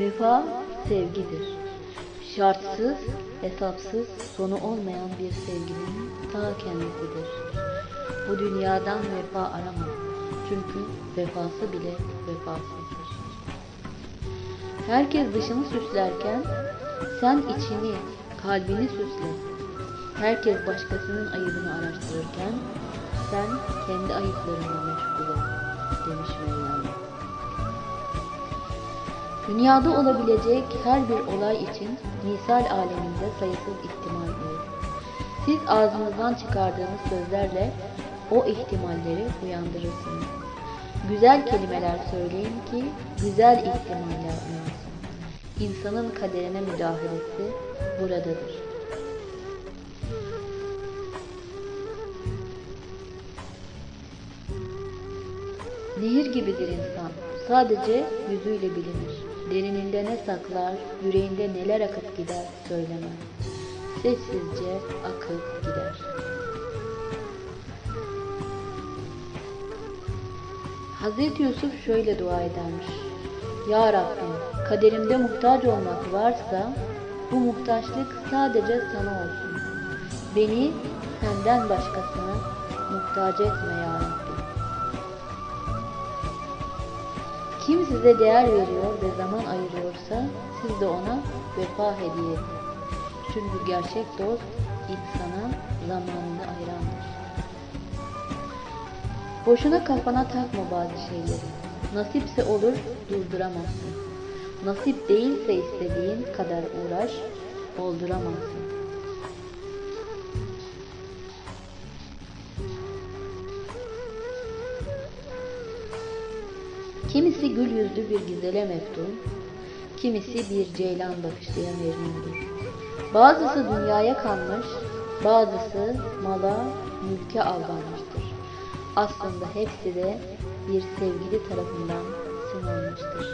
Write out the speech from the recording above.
Vefa sevgidir. Şartsız, hesapsız, sonu olmayan bir sevginin ta kendisidir. Bu dünyadan vefa arama. Çünkü vefası bile vefasızdır. Herkes dışını süslerken sen içini, kalbini süsle. Herkes başkasının ayıbını araştırırken sen kendi ayıplarınla meşgul ol demiş Mevlana. Dünyada olabilecek her bir olay için misal aleminde sayısız ihtimal olur. Siz ağzınızdan çıkardığınız sözlerle o ihtimalleri uyandırırsınız. Güzel kelimeler söyleyin ki güzel ihtimaller uyansın. İnsanın kaderine müdahalesi buradadır. Nehir gibidir insan. Sadece yüzüyle bilinir. Derininde ne saklar, yüreğinde neler akıp gider söylemem. Sessizce akıp gider. Hazreti Yusuf şöyle dua edermiş. Ya Rabbim, kaderimde muhtaç olmak varsa bu muhtaçlık sadece sana olsun. Beni senden başkasına muhtaç etme ya Rabbi. Kim size değer veriyor ve zaman ayırıyorsa siz de ona vefa hediye edin. Çünkü gerçek dost insana zamanını ayırandır. Boşuna kafana takma bazı şeyleri. Nasipse olur durduramazsın. Nasip değilse istediğin kadar uğraş olduramazsın. Kimisi gül yüzlü bir güzele meftun, kimisi bir ceylan bakışlıya mecnundur. Bazısı dünyaya kanmış, bazısı mala, mülke aldanmıştır. Aslında hepsi de bir sevgili tarafından sınanmıştır.